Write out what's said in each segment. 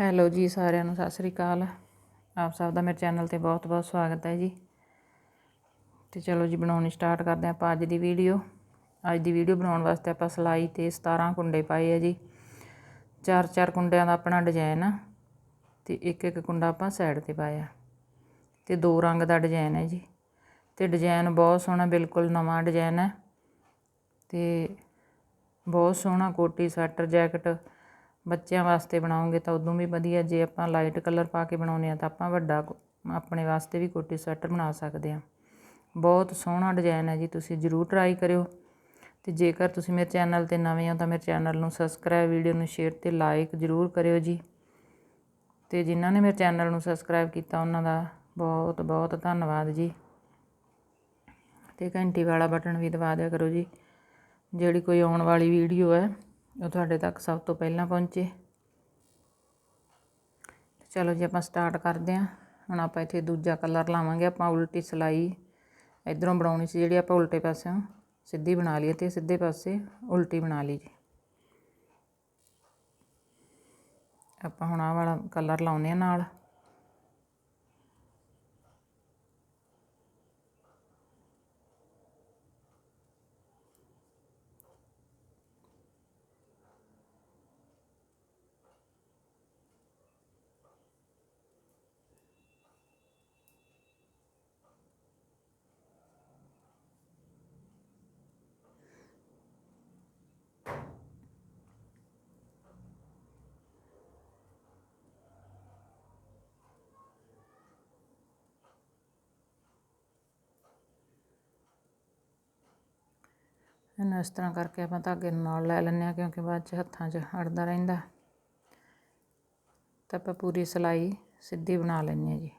Hello ਜੀ, ਸਾਰਿਆਂ ਨੂੰ ਸਤਿ ਸ੍ਰੀ ਅਕਾਲ। ਆਪ ਸਭ ਦਾ ਮੇਰੇ ਚੈਨਲ ਤੇ ਬਹੁਤ-ਬਹੁਤ ਸਵਾਗਤ ਹੈ ਜੀ। ਤੇ ਚਲੋ ਜੀ, ਬਣਾਉਣੀ ਸਟਾਰਟ ਕਰਦੇ ਆਪਾਂ ਅੱਜ ਦੀ ਵੀਡੀਓ। ਅੱਜ ਦੀ ਵੀਡੀਓ ਬਣਾਉਣ ਵਾਸਤੇ ਆਪਾਂ ਸਲਾਈ ਤੇ 17 ਕੁੰਡੇ ਪਾਏ ਆ ਜੀ। ਚਾਰ ਚਾਰ ਕੁੰਡਿਆਂ ਦਾ ਆਪਣਾ ਡਿਜ਼ਾਈਨ ਆ ਤੇ ਇੱਕ ਇੱਕ ਕੁੰਡਾ ਆਪਾਂ ਸਾਈਡ ਤੇ ਪਾਇਆ। ਤੇ ਦੋ ਰੰਗ ਦਾ ਡਿਜ਼ਾਈਨ ਹੈ ਜੀ। ਤੇ ਡਿਜ਼ਾਈਨ ਬਹੁਤ ਸੋਹਣਾ, ਬਿਲਕੁਲ ਨਵਾਂ ਡਿਜ਼ਾਈਨ ਹੈ। ਤੇ ਬਹੁਤ ਸੋਹਣਾ ਕੋਟੀ ਸਵੈਟਰ ਜੈਕਟ ਬੱਚਿਆਂ ਵਾਸਤੇ ਬਣਾਉਂਗੇ ਤਾਂ ਉਦੋਂ ਵੀ ਵਧੀਆ, ਜੇ ਆਪਾਂ ਲਾਈਟ ਕਲਰ ਪਾ ਕੇ ਬਣਾਉਂਦੇ ਹਾਂ ਤਾਂ ਆਪਾਂ ਵੱਡਾ ਆਪਣੇ ਵਾਸਤੇ ਵੀ ਕੋਟੀ ਸਵੈਟਰ ਬਣਾ ਸਕਦੇ ਹਾਂ। ਬਹੁਤ ਸੋਹਣਾ ਡਿਜ਼ਾਈਨ ਹੈ ਜੀ, ਤੁਸੀਂ ਜ਼ਰੂਰ ਟਰਾਈ ਕਰਿਓ। ਤੇ ਜੇਕਰ ਤੁਸੀਂ ਮੇਰੇ ਚੈਨਲ ਤੇ ਨਵੇਂ ਹੋ ਤਾਂ ਮੇਰੇ ਚੈਨਲ ਨੂੰ ਸਬਸਕ੍ਰਾਈਬ ਵੀਡੀਓ ਨੂੰ ਸ਼ੇਅਰ ਤੇ ਲਾਈਕ ਜ਼ਰੂਰ ਕਰਿਓ ਜੀ। ਤੇ ਜਿਨ੍ਹਾਂ ਨੇ ਮੇਰੇ ਚੈਨਲ ਨੂੰ ਸਬਸਕ੍ਰਾਈਬ ਕੀਤਾ, ਉਹਨਾਂ ਦਾ ਬਹੁਤ ਬਹੁਤ ਧੰਨਵਾਦ ਜੀ। ਤੇ ਘੰਟੀ ਵਾਲਾ ਬਟਨ ਵੀ ਦਬਾ ਦਿਆ ਕਰੋ ਜੀ, ਜਿਹੜੀ ਕੋਈ ਆਉਣ ਵਾਲੀ ਵੀਡੀਓ ਹੈ। ਉਹ ਤੁਹਾਡੇ ਤੱਕ ਸਭ ਤੋਂ ਪਹਿਲਾਂ ਪਹੁੰਚੇ। ਚਲੋ ਜੀ, ਆਪਾਂ ਸਟਾਰਟ ਕਰਦੇ ਹਾਂ। ਹੁਣ ਆਪਾਂ ਇੱਥੇ ਦੂਜਾ ਕਲਰ ਲਾਵਾਂਗੇ। ਆਪਾਂ ਉਲਟੀ ਸਲਾਈ ਇਧਰੋਂ ਬਣਾਉਣੀ ਸੀ, ਜਿਹੜੀ ਆਪਾਂ ਉਲਟੇ ਪਾਸਿਓਂ ਸਿੱਧੀ ਬਣਾ ਲਈ ਤੇ ਸਿੱਧੇ ਪਾਸੇ ਉਲਟੀ ਬਣਾ ਲਈ ਜੀ। ਆਪਾਂ ਹੁਣ ਆਹ ਵਾਲਾ ਕਲਰ ਲਾਉਨੇ ਆ ਨਾਲ। ਇਹਨੂੰ ਇਸ ਤਰ੍ਹਾਂ ਕਰਕੇ ਆਪਾਂ ਧਾਗੇ ਨੂੰ ਨਾਲ ਲੈ ਲੈਂਦੇ ਆ ਕਿਉਂਕਿ ਬਾਅਦ 'ਚ ਹੱਥਾਂ 'ਚ ਅੜਦਾ ਰਹਿੰਦਾ। ਤਾਂ ਆਪਾਂ ਪੂਰੀ ਸਲਾਈ ਸਿੱਧੀ ਬਣਾ ਲੈਂਦੇ ਆ ਜੀ।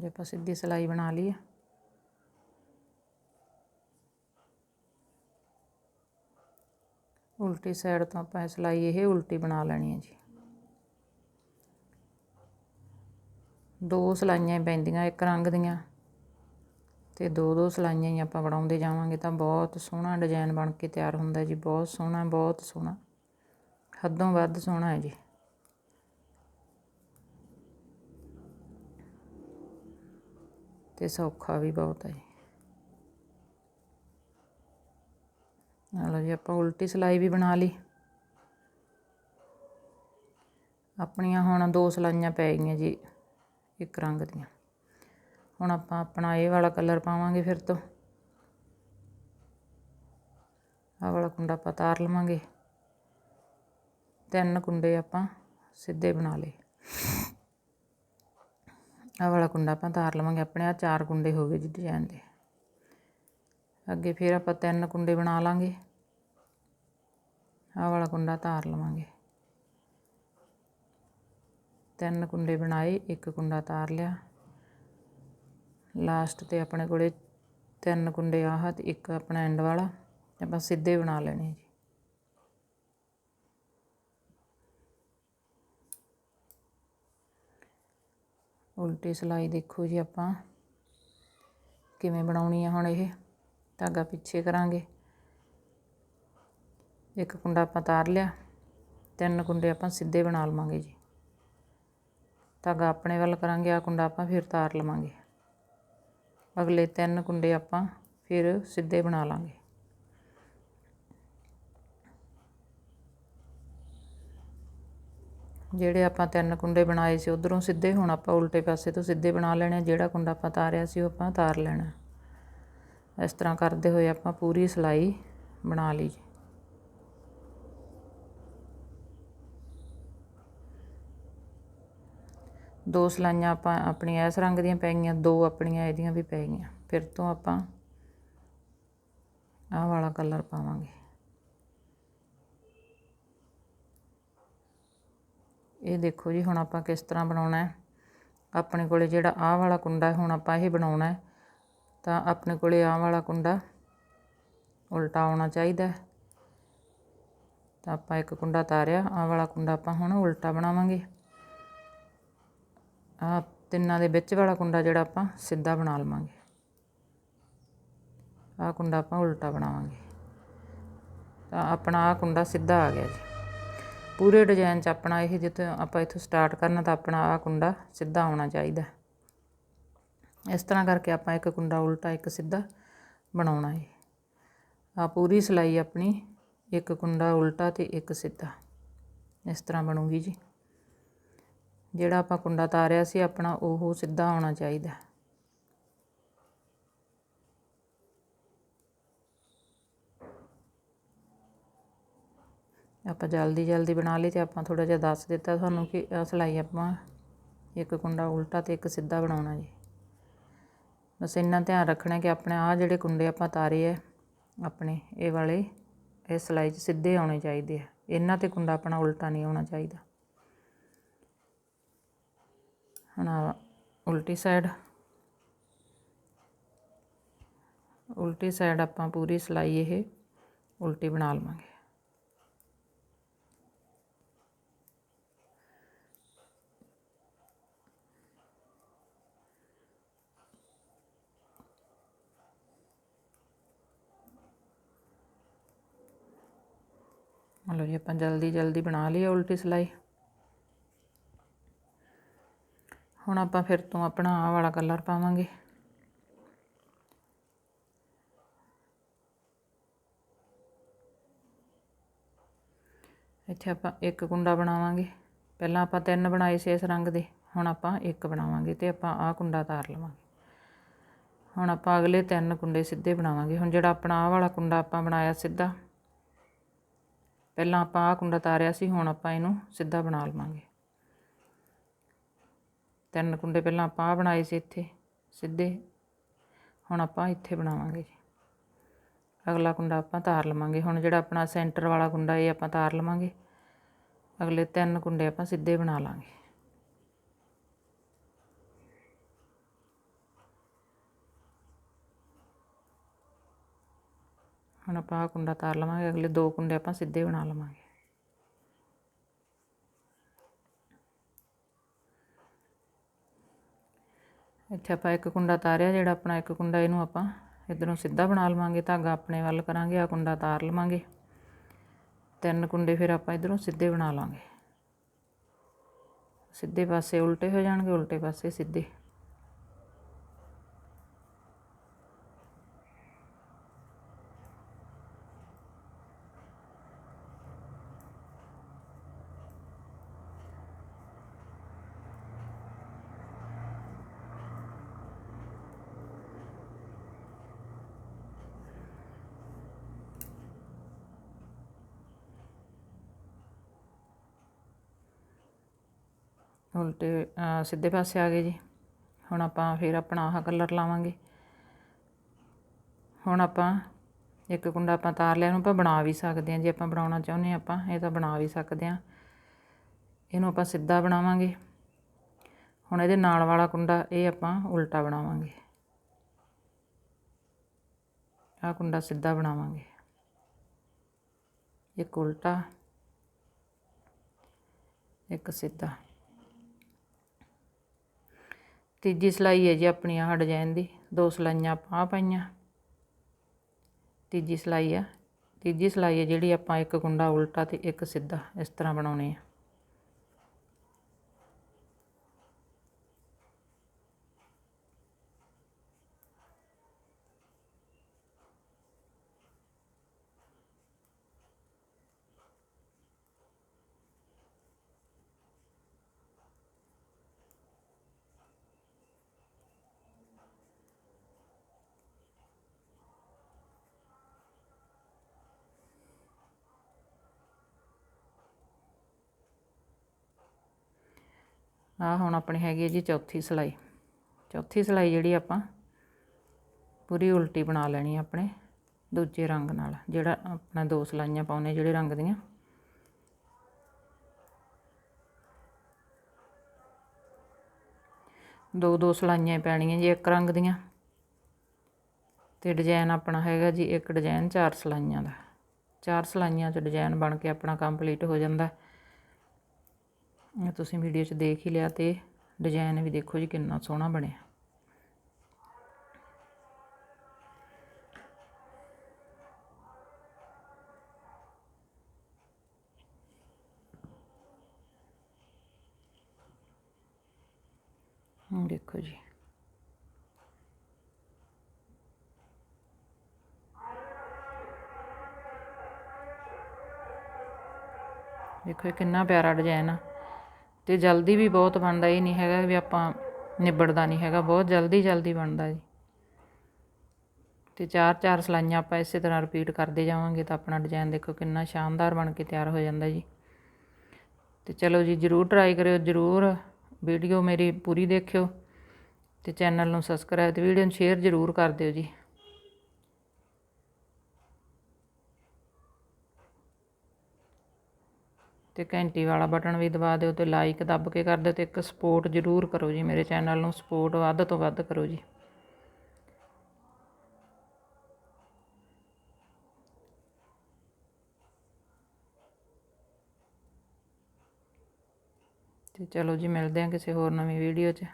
ਜੇ ਆਪਾਂ ਸਿੱਧੀ ਸਲਾਈ ਬਣਾ ਲਈ ਉਲਟੀ ਸਾਈਡ ਤੋਂ ਆਪਾਂ ਸਲਾਈ ਇਹ ਉਲਟੀ ਬਣਾ ਲੈਣੀ ਹੈ ਜੀ। ਦੋ ਸਿਲਾਈਆਂ ਹੀ ਪੈਂਦੀਆਂ, ਇੱਕ ਰੰਗ ਦੀਆਂ। ਤੇ ਦੋ ਦੋ ਸਿਲਾਈਆਂ ਹੀ ਆਪਾਂ ਬਣਾਉਂਦੇ ਜਾਵਾਂਗੇ ਤਾਂ ਬਹੁਤ ਸੋਹਣਾ ਡਿਜ਼ਾਈਨ ਬਣ ਕੇ ਤਿਆਰ ਹੁੰਦਾ ਜੀ, ਬਹੁਤ ਸੋਹਣਾ ਬਹੁਤ ਸੋਹਣਾ। ਹੱਦੋਂ ਵੱਧ ਸੋਹਣਾ ਹੈ ਜੀ। ਤੇ ਸੌਖਾ ਵੀ ਬਹੁਤ ਹੈ ਲਓ ਜੀ ਆਪਾਂ ਉਲਟੀ ਸਲਾਈ ਵੀ ਬਣਾ ਲਈ। ਆਪਣੀਆਂ ਹੁਣ ਦੋ ਸਲਾਈਆਂ ਪੈ ਗਈਆਂ ਜੀ। ਇੱਕ ਰੰਗ ਦੀਆਂ। ਹੁਣ ਆਪਾਂ ਆਪਣਾ ਇਹ ਵਾਲਾ ਕਲਰ ਪਾਵਾਂਗੇ ਫਿਰ ਤੋਂ। ਆਹ ਵਾਲਾ ਕੁੰਡਾ ਆਪਾਂ ਤਾਰ ਲਵਾਂਗੇ। ਤਿੰਨ ਕੁੰਡੇ ਆਪਾਂ ਸਿੱਧੇ ਬਣਾ ਲਏ। ਆਹ ਵਾਲਾ ਕੁੰਡਾ ਆਪਾਂ ਤਾਰ ਲਵਾਂਗੇ। ਆਪਣੇ ਆ ਚਾਰ ਕੁੰਡੇ ਹੋ ਗਏ ਜੀ ਡਿਜ਼ਾਈਨ ਦੇ। ਅੱਗੇ ਫਿਰ ਆਪਾਂ ਤਿੰਨ ਕੁੰਡੇ ਬਣਾ ਲਾਂਗੇ। ਆਹ ਵਾਲਾ ਕੁੰਡਾ ਤਾਰ ਲਵਾਂਗੇ। ਤਿੰਨ ਕੁੰਡੇ ਬਣਾਏ, ਇੱਕ ਕੁੰਡਾ ਤਾਰ ਲਿਆ। ਲਾਸਟ ਤੇ ਆਪਣੇ ਕੋਲੇ ਤਿੰਨ ਕੁੰਡੇ ਆਹ ਤੇ ਇੱਕ ਆਪਣਾ ਐਂਡ ਵਾਲਾ ਆਪਾਂ ਸਿੱਧੇ ਬਣਾ ਲੈਣੇ ਜੀ। ਉਲਟੀ ਸਲਾਈ ਦੇਖੋ ਜੀ ਆਪਾਂ, ਕਿਵੇਂ ਬਣਾਉਣੀ ਆ ਹੁਣ ਇਹ, ਧਾਗਾ ਪਿੱਛੇ ਕਰਾਂਗੇ। ਇੱਕ ਕੁੰਡਾ ਆਪਾਂ ਤਾਰ ਲਿਆ, ਤਿੰਨ ਕੁੰਡੇ ਆਪਾਂ ਸਿੱਧੇ ਬਣਾ ਲਵਾਂਗੇ ਜੀ। ਧਾਗਾ ਆਪਣੇ ਵੱਲ ਕਰਾਂਗੇ ਆ ਕੁੰਡਾ ਆਪਾਂ ਫਿਰ ਤਾਰ ਲਵਾਂਗੇ। ਅਗਲੇ ਤਿੰਨ ਕੁੰਡੇ ਆਪਾਂ ਫਿਰ ਸਿੱਧੇ ਬਣਾ ਲਾਂਗੇ। ਜਿਹੜੇ ਆਪਾਂ ਤਿੰਨ ਕੁੰਡੇ ਬਣਾਏ ਸੀ, ਉਧਰੋਂ ਸਿੱਧੇ, ਹੁਣ ਆਪਾਂ ਉਲਟੇ ਪਾਸੇ ਤੋਂ ਸਿੱਧੇ ਬਣਾ ਲੈਣੇ ਜਿਹੜਾ ਕੁੰਡਾ ਆਪਾਂ ਤਾਰਿਆ ਸੀ, ਉਹ ਆਪਾਂ ਤਾਰ ਲੈਣਾ। ਇਸ ਤਰ੍ਹਾਂ ਕਰਦੇ ਹੋਏ ਆਪਾਂ ਪੂਰੀ ਸਲਾਈ ਬਣਾ ਲਈ ਦੋ ਸਲਾਈਆਂ ਆਪਾਂ ਆਪਣੀਆਂ ਇਸ ਰੰਗ ਦੀਆਂ ਪੈ ਗਈਆਂ, ਦੋ ਆਪਣੀਆਂ ਇਹਦੀਆਂ ਵੀ ਪੈ ਗਈਆਂ। ਫਿਰ ਤੋਂ ਆਪਾਂ ਆਹ ਵਾਲਾ ਕਲਰ ਪਾਵਾਂਗੇ। ਇਹ ਦੇਖੋ ਜੀ, ਹੁਣ ਆਪਾਂ ਕਿਸ ਤਰ੍ਹਾਂ ਬਣਾਉਣਾ ਹੈ? ਆਪਣੇ ਕੋਲੇ ਜਿਹੜਾ ਆਹ ਵਾਲਾ ਕੁੰਡਾ ਹੁਣ ਆਪਾਂ ਇਹ ਬਣਾਉਣਾ ਹੈ। ਤਾਂ ਆਪਣੇ ਕੋਲੇ ਆਹ ਵਾਲਾ ਕੁੰਡਾ ਉਲਟਾ ਆਉਣਾ ਚਾਹੀਦਾ ਤਾਂ ਆਪਾਂ ਇੱਕ ਕੁੰਡਾ ਤਾਰਿਆ, ਆਹ ਵਾਲਾ ਕੁੰਡਾ ਆਪਾਂ ਹੁਣ ਉਲਟਾ ਬਣਾਵਾਂਗੇ। ਆਹ ਤਿੰਨਾਂ ਦੇ ਵਿੱਚ ਵਾਲਾ ਕੁੰਡਾ ਜਿਹੜਾ ਆਪਾਂ ਸਿੱਧਾ ਬਣਾ ਲਵਾਂਗੇ। ਆਹ ਕੁੰਡਾ ਆਪਾਂ ਉਲਟਾ ਬਣਾਵਾਂਗੇ। ਤਾਂ ਆਪਣਾ ਆਹ ਕੁੰਡਾ ਸਿੱਧਾ ਆ ਗਿਆ ਜੀ। ਪੂਰੇ ਡਿਜ਼ਾਈਨ 'ਚ ਆਪਣਾ ਇਹ ਜਿੱਥੇ ਆਪਾਂ ਇੱਥੋਂ ਸਟਾਰਟ ਕਰਨਾ ਤਾਂ ਆਪਣਾ ਆਹ ਕੁੰਡਾ ਸਿੱਧਾ ਆਉਣਾ ਚਾਹੀਦਾ। ਇਸ ਤਰ੍ਹਾਂ ਕਰਕੇ ਆਪਾਂ ਇੱਕ ਕੁੰਡਾ ਉਲਟਾ, ਇੱਕ ਸਿੱਧਾ ਬਣਾਉਣਾ ਹੈ ਆ ਪੂਰੀ ਸਿਲਾਈ ਆਪਣੀ ਇੱਕ ਕੁੰਡਾ ਉਲਟਾ ਤੇ ਇੱਕ ਸਿੱਧਾ। ਇਸ ਤਰ੍ਹਾਂ ਬਣੂਗੀ ਜੀ। ਜਿਹੜਾ ਆਪਾਂ ਕੁੰਡਾ ਤਾਰਿਆ ਸੀ, ਆਪਣਾ ਉਹ ਸਿੱਧਾ ਆਉਣਾ ਚਾਹੀਦਾ ਆਪਾਂ ਜਲਦੀ ਜਲਦੀ ਬਣਾ ਲਈ ਤੇ ਆਪਾਂ ਥੋੜਾ ਜਿਹਾ ਦੱਸ ਦਿੱਤਾ ਤੁਹਾਨੂੰ ਕਿ ਆਹ ਸਿਲਾਈ ਆਪਾਂ ਇੱਕ ਕੁੰਡਾ ਉਲਟਾ ਤੇ ਇੱਕ ਸਿੱਧਾ ਬਣਾਉਣਾ ਜੀ। ਬਸ ਇੰਨਾ ਧਿਆਨ ਰੱਖਣਾ ਕਿ ਆਪਣੇ ਆਹ ਜਿਹੜੇ ਕੁੰਡੇ ਆਪਾਂ ਤਾਰੇ ਆ, ਆਪਣੇ ਇਹ ਵਾਲੇ, ਇਹ ਸਿਲਾਈ 'ਚ ਸਿੱਧੇ ਆਉਣੇ ਚਾਹੀਦੇ ਆ। ਇਹਨਾਂ ਤੇ ਕੁੰਡਾ ਆਪਣਾ ਉਲਟਾ ਨਹੀਂ ਆਉਣਾ ਚਾਹੀਦਾ ਹੁਣ ਆਹ ਉਲਟੀ ਸਾਈਡ ਉਲਟੀ ਸਾਈਡ ਆਪਾਂ ਪੂਰੀ ਸਿਲਾਈ ਇਹ ਉਲਟੀ ਬਣਾ ਲਵਾਂਗੇ ਲਓ ਜੀ ਆਪਾਂ ਜਲਦੀ ਜਲਦੀ ਬਣਾ ਲਈ ਉਲਟੀ ਸਿਲਾਈ ਹੁਣ ਆਪਾਂ ਫਿਰ ਤੋਂ ਆਪਣਾ ਆਹ ਵਾਲਾ ਕਲਰ ਪਾਵਾਂਗੇ। ਇੱਥੇ ਆਪਾਂ ਇੱਕ ਕੁੰਡਾ ਬਣਾਵਾਂਗੇ। ਪਹਿਲਾਂ ਆਪਾਂ ਤਿੰਨ ਬਣਾਏ ਸੀ ਇਸ ਰੰਗ ਦੇ, ਹੁਣ ਆਪਾਂ ਇੱਕ ਬਣਾਵਾਂਗੇ ਤੇ ਆਪਾਂ ਆਹ ਕੁੰਡਾ ਤਾਰ ਲਵਾਂਗੇ। ਹੁਣ ਆਪਾਂ ਅਗਲੇ ਤਿੰਨ ਕੁੰਡੇ ਸਿੱਧੇ ਬਣਾਵਾਂਗੇ। ਹੁਣ ਜਿਹੜਾ ਆਪਣਾ ਆਹ ਵਾਲਾ ਕੁੰਡਾ ਆਪਾਂ ਬਣਾਇਆ ਸਿੱਧਾ, ਪਹਿਲਾਂ ਆਪਾਂ ਆਹ ਕੁੰਡਾ ਤਾਰਿਆ ਸੀ, ਹੁਣ ਆਪਾਂ ਇਹਨੂੰ ਸਿੱਧਾ ਬਣਾ ਲਵਾਂਗੇ। ਤਿੰਨ ਕੁੰਡੇ ਪਹਿਲਾਂ ਆਪਾਂ ਆਹ ਬਣਾਏ ਸੀ ਇੱਥੇ, ਸਿੱਧੇ। ਹੁਣ ਆਪਾਂ ਇੱਥੇ ਬਣਾਵਾਂਗੇ ਜੀ। ਅਗਲਾ ਕੁੰਡਾ ਆਪਾਂ ਤਾਰ ਲਵਾਂਗੇ। ਹੁਣ ਜਿਹੜਾ ਆਪਣਾ ਸੈਂਟਰ ਵਾਲਾ ਕੁੰਡਾ, ਇਹ ਆਪਾਂ ਤਾਰ ਲਵਾਂਗੇ। ਅਗਲੇ ਤਿੰਨ ਕੁੰਡੇ ਆਪਾਂ ਸਿੱਧੇ ਬਣਾ ਲਾਂਗੇ। ਹੁਣ ਆਪਾਂ ਆਹ ਕੁੰਡਾ ਤਾਰ ਲਵਾਂਗੇ। ਅਗਲੇ ਦੋ ਕੁੰਡੇ ਆਪਾਂ ਸਿੱਧੇ ਬਣਾ ਲਵਾਂਗੇ। ਇੱਥੇ ਆਪਾਂ ਇੱਕ ਕੁੰਡਾ ਤਾਰਿਆ ਜਿਹੜਾ ਆਪਣਾ ਇੱਕ ਕੁੰਡਾ ਇਹਨੂੰ ਆਪਾਂ ਇਧਰੋਂ ਸਿੱਧਾ ਬਣਾ ਲਵਾਂਗੇ, ਧਾਗਾ ਆਪਣੇ ਵੱਲ ਕਰਾਂਗੇ, ਆ ਕੁੰਡਾ ਤਾਰ ਲਵਾਂਗੇ। ਤਿੰਨ ਕੁੰਡੇ ਫਿਰ ਆਪਾਂ ਇਧਰੋਂ ਸਿੱਧੇ ਬਣਾ ਲਾਂਗੇ ਸਿੱਧੇ ਪਾਸੇ ਉਲਟੇ ਹੋ ਜਾਣਗੇ, ਉਲਟੇ ਪਾਸੇ ਸਿੱਧੇ। ਉਲਟੇ ਸਿੱਧੇ ਪਾਸੇ ਆ ਗਏ ਜੀ। ਹੁਣ ਆਪਾਂ ਫਿਰ ਆਪਣਾ ਆਹ ਕਲਰ ਲਾਵਾਂਗੇ। ਹੁਣ ਆਪਾਂ ਇੱਕ ਕੁੰਡਾ ਆਪਾਂ ਤਾਰ ਲਿਆ, ਇਹਨੂੰ ਆਪਾਂ ਬਣਾ ਵੀ ਸਕਦੇ ਹਾਂ। ਜੇ ਆਪਾਂ ਬਣਾਉਣਾ ਚਾਹੁੰਦੇ ਹਾਂ ਆਪਾਂ, ਇਹ ਤਾਂ ਬਣਾ ਵੀ ਸਕਦੇ ਹਾਂ। ਇਹਨੂੰ ਆਪਾਂ ਸਿੱਧਾ ਬਣਾਵਾਂਗੇ। ਹੁਣ ਇਹਦੇ ਨਾਲ ਵਾਲਾ ਕੁੰਡਾ, ਇਹ ਆਪਾਂ ਉਲਟਾ ਬਣਾਵਾਂਗੇ। ਆਹ ਕੁੰਡਾ ਸਿੱਧਾ ਬਣਾਵਾਂਗੇ। ਇੱਕ ਉਲਟਾ, ਇੱਕ ਸਿੱਧਾ। ਤੀਜੀ ਸਿਲਾਈ ਹੈ ਜੀ ਆਪਣੀ ਆਹ ਡਿਜ਼ਾਈਨ ਦੀ। ਦੋ ਸਿਲਾਈਆਂ ਆਪਾਂ ਆਹ ਪਾਈਆਂ। ਤੀਜੀ ਸਿਲਾਈ ਆ। ਤੀਜੀ ਸਿਲਾਈ ਹੈ ਜਿਹੜੀ ਆਪਾਂ ਇੱਕ ਗੁੰਡਾ ਉਲਟਾ ਤੇ ਇੱਕ ਸਿੱਧਾ ਇਸ ਤਰ੍ਹਾਂ ਬਣਾਉਣੇ ਆ। ਆਹ ਹੁਣ ਆਪਣੀ ਹੈਗੀ ਹੈ ਜੀ ਚੌਥੀ ਸਿਲਾਈ। ਚੌਥੀ ਸਿਲਾਈ ਜਿਹੜੀ ਆਪਾਂ ਪੂਰੀ ਉਲਟੀ ਬਣਾ ਲੈਣੀ ਆਪਣੇ ਦੂਜੇ ਰੰਗ ਨਾਲ, ਜਿਹੜਾ ਆਪਣਾ ਦੋ ਸਿਲਾਈਆਂ ਪਾਉਨੇ ਜਿਹੜੇ ਰੰਗ ਦੀਆਂ। ਦੋ ਦੋ ਸਿਲਾਈਆਂ ਪੈਣੀਆਂ ਜੀ ਇੱਕ ਰੰਗ ਦੀਆਂ ਤੇ ਡਿਜ਼ਾਈਨ ਆਪਣਾ ਹੈਗਾ ਜੀ ਇੱਕ ਡਿਜ਼ਾਈਨ ਚਾਰ ਸਿਲਾਈਆਂ ਦਾ। ਚਾਰ ਸਿਲਾਈਆਂ 'ਚ ਡਿਜ਼ਾਈਨ ਬਣ ਕੇ ਆਪਣਾ ਕੰਪਲੀਟ ਹੋ ਜਾਂਦਾ। ਇਹ ਤੁਸੀਂ ਵੀਡੀਓ 'ਚ ਦੇਖ ਹੀ ਲਿਆ ਤੇ ਡਿਜ਼ਾਈਨ ਵੀ ਦੇਖੋ ਜੀ ਕਿੰਨਾ ਸੋਹਣਾ ਬਣਿਆ। ਦੇਖੋ ਜੀ। ਦੇਖੋ ਕਿੰਨਾ ਪਿਆਰਾ ਡਿਜ਼ਾਈਨ ਆ। ਅਤੇ ਜਲਦੀ ਵੀ ਬਹੁਤ ਬਣਦਾ, ਇਹ ਨਹੀਂ ਹੈਗਾ ਵੀ ਆਪਾਂ ਨਿਬੜਦਾ ਨਹੀਂ ਹੈਗਾ, ਬਹੁਤ ਜਲਦੀ ਜਲਦੀ ਬਣਦਾ ਜੀ। ਤੇ ਚਾਰ ਚਾਰ ਸਲਾਈਆਂ ਆਪਾਂ ਇਸੇ ਤਰ੍ਹਾਂ ਰਿਪੀਟ ਕਰਦੇ ਜਾਵਾਂਗੇ ਤਾਂ ਆਪਣਾ ਡਿਜ਼ਾਈਨ ਦੇਖੋ ਕਿੰਨਾ ਸ਼ਾਨਦਾਰ ਬਣ ਕੇ ਤਿਆਰ ਹੋ ਜਾਂਦਾ ਜੀ। ਤੇ ਚਲੋ ਜੀ, ਜਰੂਰ ਟਰਾਈ ਕਰਿਓ, ਜਰੂਰ ਵੀਡੀਓ ਮੇਰੀ ਪੂਰੀ ਦੇਖਿਓ ਤੇ ਚੈਨਲ ਨੂੰ ਸਬਸਕ੍ਰਾਈਬ ਤੇ ਵੀਡੀਓ ਨੂੰ ਸ਼ੇਅਰ ਜਰੂਰ ਕਰ ਦਿਓ ਜੀ। ਤੇ ਘੰਟੀ ਵਾਲਾ ਬਟਨ ਵੀ ਦਬਾ ਦਿਓ ਤੇ ਲਾਈਕ ਦੱਬ ਕੇ ਕਰ ਦਿਓ ਤੇ ਇੱਕ ਸਪੋਰਟ ਜਰੂਰ ਕਰੋ ਜੀ ਮੇਰੇ ਚੈਨਲ ਨੂੰ ਸਪੋਰਟ ਵੱਧ ਤੋਂ ਵੱਧ ਕਰੋ ਜੀ। ਤੇ ਚਲੋ ਜੀ ਮਿਲਦੇ ਹਾਂ ਕਿਸੇ ਹੋਰ ਨਵੀਂ ਵੀਡੀਓ 'ਚ।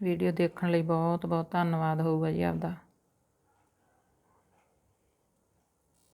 ਵੀਡੀਓ ਦੇਖਣ ਲਈ ਬਹੁਤ ਬਹੁਤ ਧੰਨਵਾਦ ਹੋਊਗਾ ਜੀ ਆਪਦਾ।